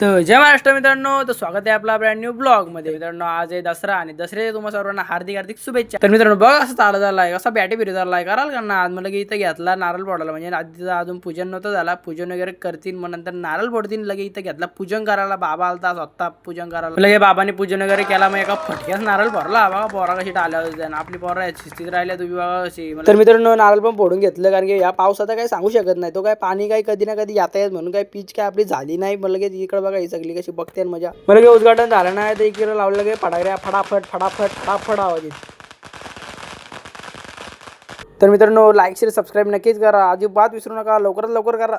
तर जय महाराष्ट्र मित्रांनो तर स्वागत आहे आपला ब्रँड न्यू ब्लॉगमध्ये. मित्रांनो आज आहे दसरा आणि दसरे तुम्हा सर्वांना हार्दिक हार्दिक शुभेच्छा. तर मित्रांनो बघा झाला आहे असा कसा बॅटी झाला आहे कराल का ना आज मला की इथं घेतला नारळ फोडायला. म्हणजे आधीचं अजून पूजन नव्हतं झाला. पूजन वगैरे करतील मग नंतर नारळ फोडतील लगे इथं घेतला. पूजन करायला बाबा आलता स्वतः पूजन करायला. लगे बाबाने पूजन वगैरे केला मग एका फटक्यात नारळ भरला बघा पोरा कशी टाल्या होत्या. आपली पोरा शिस्तीत राहिल्या तुम्ही बघा कशी तर मित्रांनो नारळ पण फोडून घेतलं कारण की या पावसाचा काही सांगू शकत नाही. तो काय पाणी काही कधी ना कधी येता येत म्हणून काही पीच काय आपली झाली नाही. मग लगेच इकडे बघा ही सगळी कशी बघते आणि मजा. मला काही उद्घाटन झालं नाही तर इकडे लावलं की फटाकड्या फटाफट फटाफट फटाफट आवाज तर मित्रांनो लाईक शेअर सबस्क्राईब नक्कीच करा. अजिबात विसरू नका लवकरात लवकर करा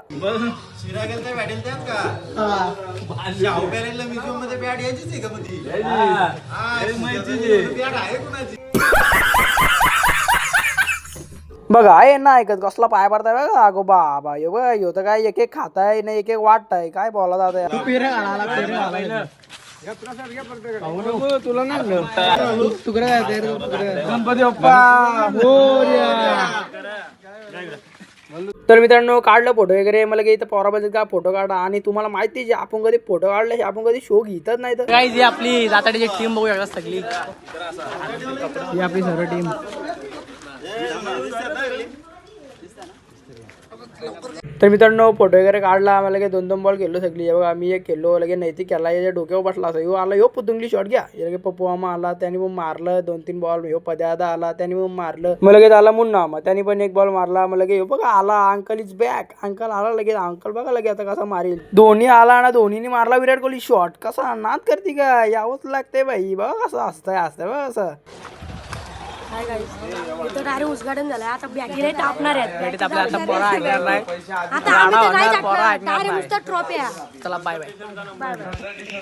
भेटेल त्यात का शाहू पॅरेलला म्युझियममध्ये बॅट यायचीच आहे का मध्ये हा, बॅट आहे कुणाची बघा आहे ना ऐकत कसला पाय पडताय बघा. अगो बाबा यो बघा ह्यो तर काय एक एक खाताय ना एक एक वाटताय. काय बोला जात गणपती तर मित्रांनो काढलं फोटो वगैरे. मला काही इथं पोराबद्दल का? फोटो काढा. आणि तुम्हाला माहिती आहे जे आपण कधी फोटो काढले आपण कधी शो घेतच नाही तर. काय जी आपली जाताडीची टीम बघू शकता सगळी. ही आपली सर्व टीम तर मित्रांनो फोटो वगैरे काढला आम्हाला काही दोन दोन बॉल खेळलो सगळी. बघा आम्ही एक खेळलो लगे नैतिक केला याच्या डोक्यावर बसला असं. ह्यो आला ह्यो पुतुंगली शॉट घ्या. लगे पप्पू मामा आला त्याने पण मारलं दोन तीन बॉल ह्यो पद्यादा आला त्याने पण मारलं. मग लगेच आला मुन्ना मग त्याने पण एक बॉल मारला. मग लगे ह्यो बघा आला अंकल इज बॅक अंकल आला लगेच. अंकल बघा लगे आता कसा मारेल. धोनी आला ना धोनीने मारला विराट कोहली शॉट कसा नाद करते का यावंच लागते बाई. बघा कसं असतंय असतंय बघा कसं. हाय गाईस इथं डायरेक्ट उद्घाटन झालंय. आता बॅटी नाही टाकणार आहेत. आपल्या आता पोरा ऐकणार नाही. आता आम्ही तर नाही टाकणार. डायरेक्ट नुसतं ट्रॉफी चला बाय बाय बाय बाय